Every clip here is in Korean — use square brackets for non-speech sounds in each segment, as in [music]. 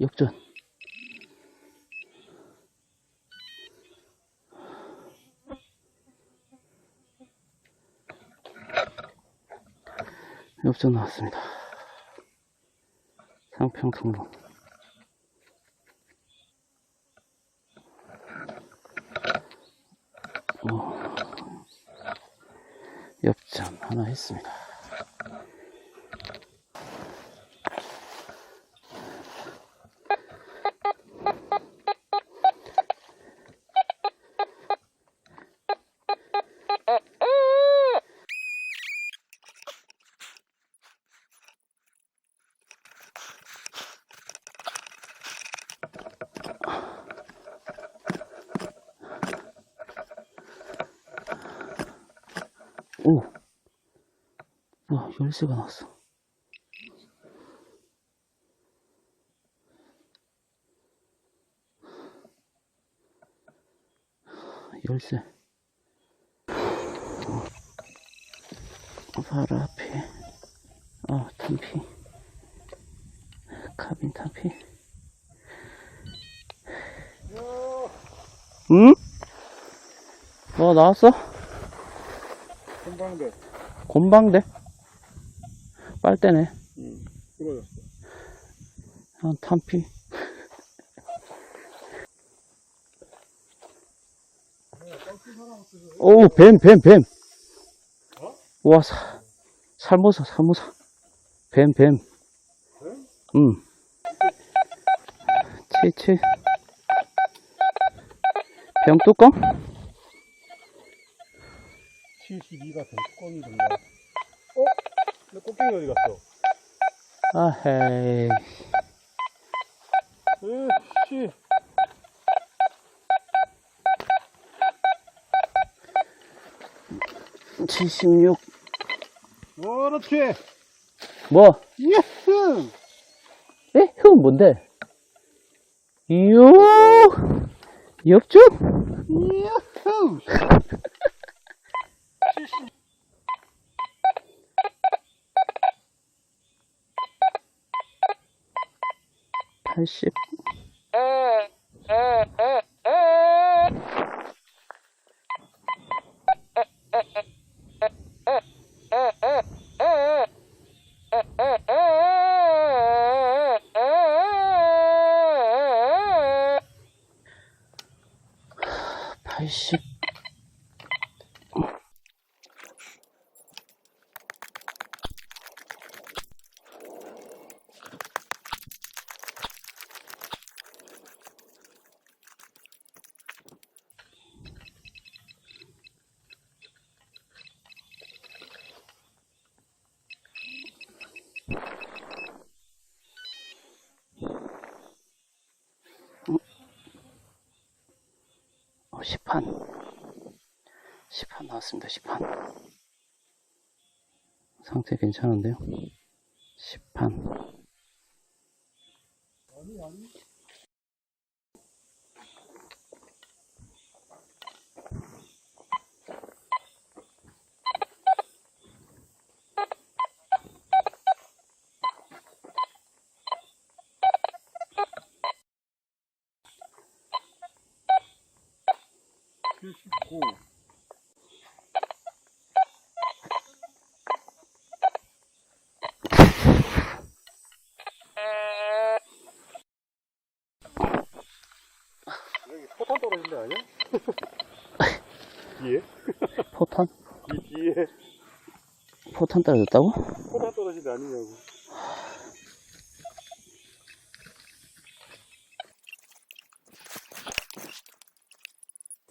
역전. 역전 나왔습니다. 상평통로. 어, 역전 하나 했습니다. 오! 와, 열쇠가 나왔어. 열쇠. 어, 바로 앞에. 어, 탄피. 카빈 탄피. 응? 뭐 나왔어? 건방대. 곤방대? 빨대네. 응. 쓰러졌어. 아, 탄피. 오, 뱀, 뱀, 뱀. 어? 와, 사, 살모사, 살모사. 뱀, 뱀. 뱀? 응. 치치. 병뚜껑? 72가 된 뚜껑이 된다. 어? 내 꽃게기 어디 갔어? 아헤이. 으씨. 칠십육. 그렇지. 뭐? 예스. 에? 흙은 뭔데? 이요! 역주? 예스. 80. 팔십. 어, 10판. 10판 나왔습니다, 10판. 상태 괜찮은데요? 10판. 칠십구. 여기 포탄 떨어진 데 아니야? [laughs] 뒤에? 포탄? 이 뒤에 포탄 떨어졌다고? 포탄 떨어진 데 아니냐고.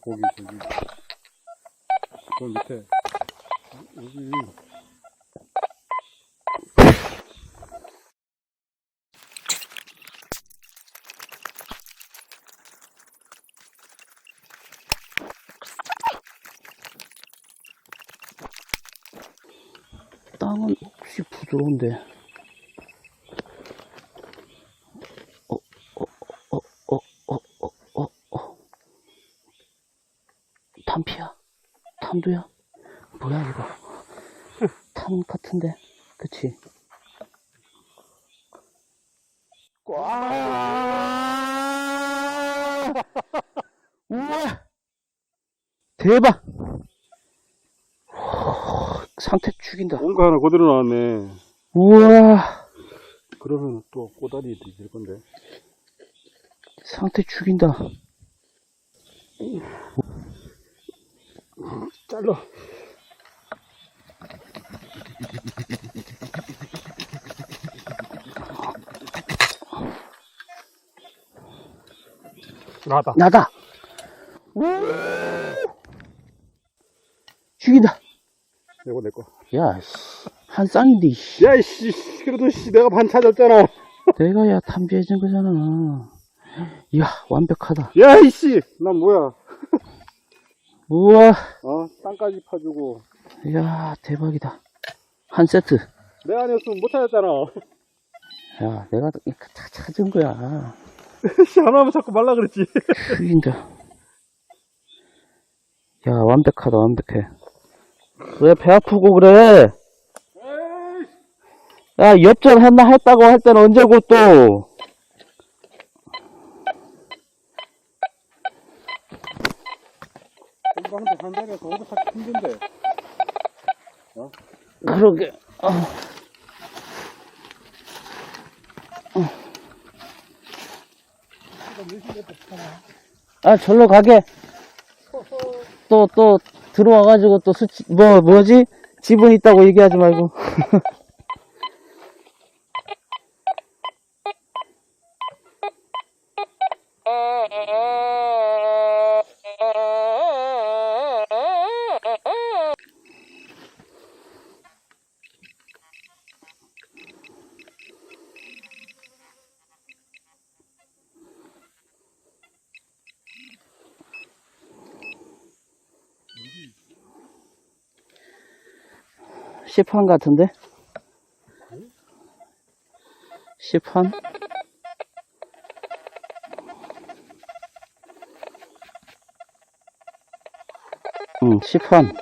거기 저기 저 밑에 여기 땅은 혹시 부드러운데. 어, 어, 어, 어, 어, 어, 어, 어. 탄피야? 탄두야? 뭐야, 이거? 탄 같은데? 그치? 와! 우와! 대박! 상태 죽인다. 뭔가 하나 그대로 나왔네. 우와! 그러면 또 꼬다리 될 건데. 상태 죽인다. 잘라. 나다. 나다! 죽인다! 이거 내 거. 야, 씨. 한 쌍인데, 씨. 야, 이씨. 그래도 씨, 내가 반 찾았잖아. 내가 야, 탐지해준 거잖아. 이야, 완벽하다. 야, 이씨. 난 뭐야. 우와! 어, 땅까지 파주고. 이야, 대박이다. 한 세트. 내가 아니었으면 못 찾았잖아. 야, 내가 다 찾은 거야. [laughs] 씨, 하나만 자꾸 말라 그랬지. 죽인다. 야, 완벽하다, 완벽해. 왜 배 아프고 그래? 야, 엽전 했나 했다고 할 때는 언제고 또? 공부하는데 한 자리에서 오도 찾기 힘든데. 그러게. 어. 아, 절로 가게. 또, 또, 들어와가지고 또 수치, 뭐, 뭐지? 지분 있다고 얘기하지 말고. [laughs] [laughs] [laughs] 시판 같은데? 시판? 응, 시판.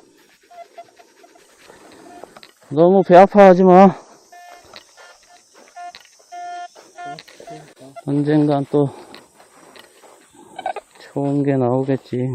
너무 배 아파하지 마. 언젠간 또 좋은 게 나오겠지.